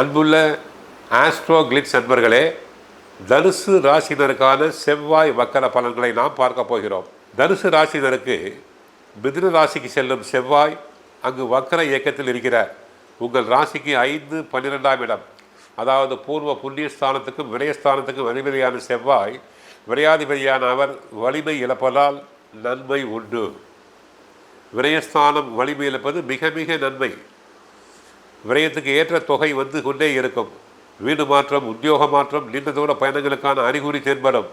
அன்புள்ள astro glitz அன்பர்களே தனுசு ராசினருக்கான செவ்வாய் வக்கர பலன்களை நாம் பார்க்க போகிறோம். தனுசு ராசினருக்கு மிதுன ராசிக்கு செல்லும் செவ்வாய் அங்கு வக்கர இயக்கத்தில் இருக்கிறார் உங்கள் ராசிக்கு ஐந்து பன்னிரெண்டாம் இடம். அதாவது பூர்வ புண்ணியஸ்தானத்துக்கும் விரயஸ்தானத்துக்கும் அதிபதியான செவ்வாய் விரையாதிபதியான அவர் வலிமை இழப்பதால் நன்மை உண்டு. விரயஸ்தானம் வலிமை இழப்பது மிக மிக நன்மை. விரயத்துக்கு ஏற்ற தொகை வந்து கொண்டே இருக்கும். வீடு மாற்றம் உத்தியோக மாற்றம் நீண்ட தூர பயணங்களுக்கான அறிகுறி தென்படும்.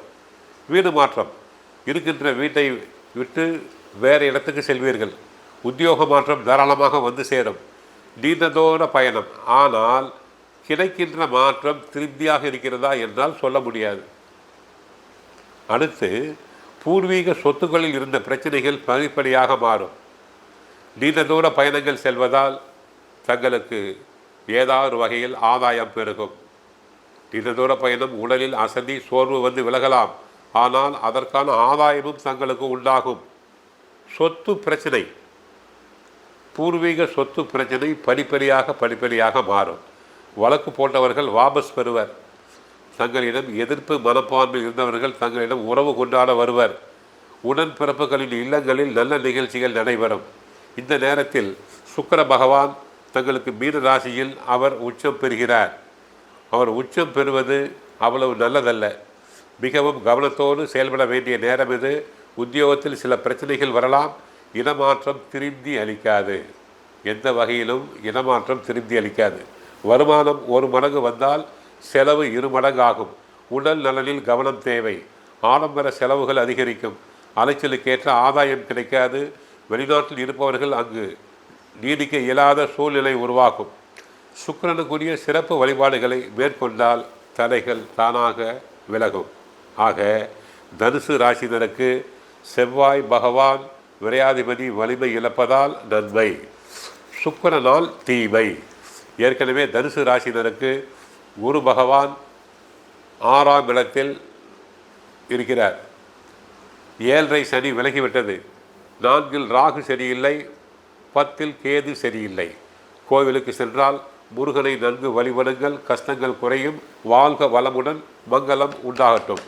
வீடு மாற்றம். இருக்கின்ற வீட்டை விட்டு வேறு இடத்துக்கு செல்வீர்கள். உத்தியோக மாற்றம் தாராளமாக வந்து சேரும். நீண்ட தூர பயணம். ஆனால் கிடைக்கின்ற மாற்றம் திருப்தியாக இருக்கிறதா என்றால் சொல்ல முடியாது. அடுத்து பூர்வீக சொத்துக்களில் இருந்த பிரச்சனைகள் படிப்படியாக மாறும். நீண்ட தூர பயணங்கள் செல்வதால் தங்களுக்கு ஏதாவது வகையில் ஆதாயம் பெருகும். நீண்ட தூர பயணம் உடலில் அசதி சோர்வு வந்து விலகலாம். ஆனால் அதற்கான ஆதாயமும் தங்களுக்கு உண்டாகும். சொத்து பிரச்சனை. பூர்வீக சொத்து பிரச்சனை படிப்படியாக படிப்படியாக மாறும். வழக்கு போட்டவர்கள் வாபஸ் பெறுவர். தங்களிடம் எதிர்ப்பு மனப்பான்மை இருந்தவர்கள் தங்களிடம் உறவு கொண்டாட வருவர். உடன்பிறப்புகளின் இல்லங்களில் நல்ல நிகழ்ச்சிகள் நடைபெறும். இந்த நேரத்தில் சுக்கர பகவான் தங்களுக்கு மீன ராசியில் அவர் உச்சம் பெறுகிறார். அவர் உச்சம் பெறுவது அவ்வளவு நல்லதல்ல. மிகவும் கவனத்தோடு செயல்பட வேண்டிய நேரம் இது. உத்தியோகத்தில் சில பிரச்சனைகள் வரலாம். இனமாற்றம் திருப்தி அளிக்காது. எந்த வகையிலும் இனமாற்றம் திருப்தி அளிக்காது. வருமானம் ஒரு மடங்கு வந்தால் செலவு இரு மடங்காகும் உடல் நலனில் கவனம் தேவை. ஆடம்பர செலவுகள் அதிகரிக்கும். அலைச்சலுக்கேற்ற ஆதாயம் கிடைக்காது. வெளிநாட்டில் இருப்பவர்கள் அங்கு நீடிக்க இயலாத சூழ்நிலை உருவாகும். சுக்கரனுக்குரிய சிறப்பு வழிபாடுகளை மேற்கொண்டால் தடைகள் தானாக விலகும். ஆக தனுசு ராசினருக்கு செவ்வாய் பகவான் விரையாதிபதி வலிமை இழப்பதால் நன்மை. சுக்கரனால் தீமை. ஏற்கனவே தனுசு ராசினருக்கு குரு பகவான் ஆறாம் இடத்தில் இருக்கிறார். ஏழரை சனி விலகிவிட்டது. நான்கில் ராகு சரியில்லை பத்தில் கேது சரியில்லை. கோவிலுக்கு சென்றால் முருகனை நன்கு வழிபடுங்கள் கஷ்டங்கள் குறையும் வாழ்க வளமுடன் மங்களம் உண்டாகட்டும்.